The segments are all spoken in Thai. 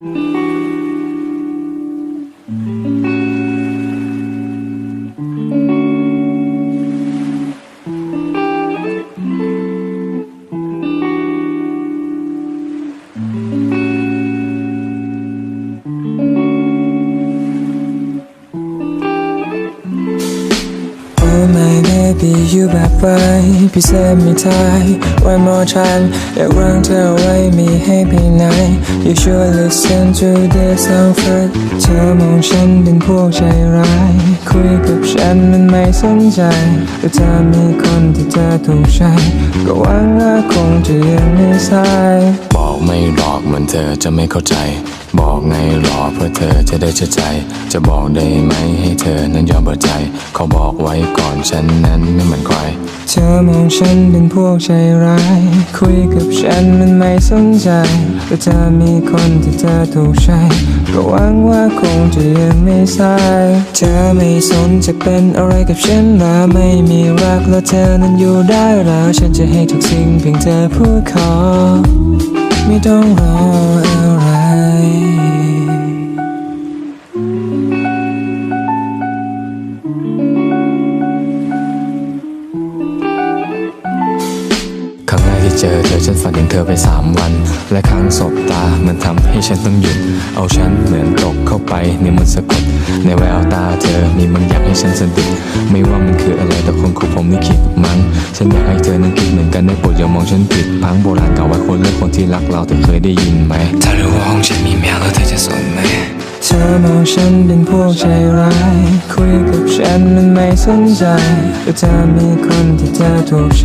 Mm-hmm. My baby you แบบไว้พิเศษไม่ทาย One more time อยากรั้งเธอไว้มีให้ไปไหน You should listen to this song first เธอมองฉันเป็นพวกใจร้าย คุยกับฉันมันไม่สนใจ แต่เธอมีคนที่เธอถูกใจ ก็หวังว่าคงจะยังไม่สาย บอกไม่หลอกเหมือนเธอจะไม่เข้าใจ บอกไงหลอกเพื่อเธอจะได้เชื่อใจ จะบอกได้ไหมให้เธอนั้นยอมเปิดใจ เขาบอกไว้ก่อนฉันนั้นไม่เหมือนใครเธอมองฉันเป็นพวกใจร้าย คุยกับฉันมันไม่สนใจแต่เธอมีคนที่เธอถูกใจก็หวังว่าคงจะยังไม่สายเธอไม่สนจะเป็นอะไรกับฉันล้วไม่มีรักแล้วเธอนั้นอยู่ได้แล้ว ฉันจะให้ทุกสิ่งเพียงเธอพูดขอ ไม่ต้องรออะไร เจอเธอฉันฝันถึงเธอไปสามวัน และครั้งสบตามันทำให้ฉันต้องหยุด เอาฉันเหมือนตกเข้าไปในมนต์สะกด ในแววตาเธอมีบางอย่างให้ฉันสะดุดไม่ว่ามันคืออะไรแต่คนคู่ผมนี่คิดมั้ง ฉันอยากให้เธอนั้นคิดเหมือนกันได้โปรดอย่ามองฉันผิดพังโบราณกล่าวไว้คนเลือกคนที่รักเราแต่เคยได้ยินไหมถ้ารู้ว่าห้องฉันมีแมวแล้วเธอจะสนไหม มองฉันเป็นพวกใจร้าย คุยกับฉันมันไม่สนใจแต่เธอมีคนที่เธอถูกใจ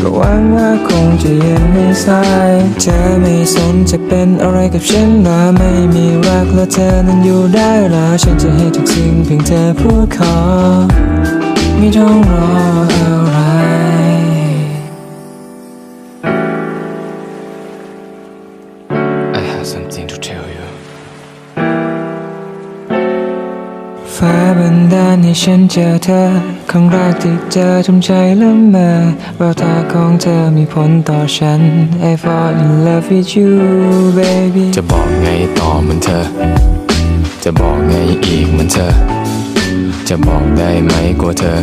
ก็หวังว่าคงจะยังไม่สายเธอไม่สนจะเป็นอะไรกับฉันแล้วไม่มีรักแล้วเธอนั้นอยู่ได้แล้วฉันจะให้ทุกสิ่งเพียงเธอพูดขอ ไม่ต้องรออะไร I have something to tell you ฟ้าบันดาลให้ฉันเจอเธอ ครั้งแรกที่เจอทำใจละเมอแววตาของเธอมีผลต่อฉัน I fall in love with you baby จะบอกไงต่อเหมือนเธอ จะบอกไงอีกเหมือนเธอ จะบอกได้ไหมกลัวเธอ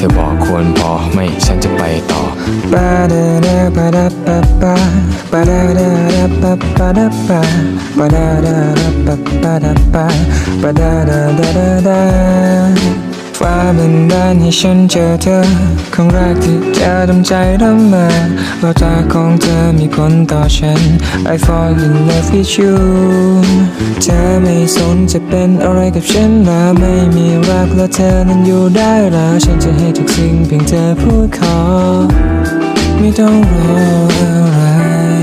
ธอบอกควรพอไม่ฉันจะไปต่อปาดาดาปาดาปาปาปาดาดาดาปาปาดาปาปาดาดาดาปาปาดาปาปาดาดาดาดาดาฟ้าบันดาลให้ฉันเจอเธอครั้งแรกที่เจอทำใจดำมาแววตาของเธอมีผลต่อฉัน I fall in love with you เธอไม่สนจะเป็นอะไรกับฉันแล้วไม่มีรักแล้วเธอนั้นอยู่ได้แล้วฉันจะให้ทุกสิ่งเพียงเธอพูดขอ ไม่ต้องรออะไร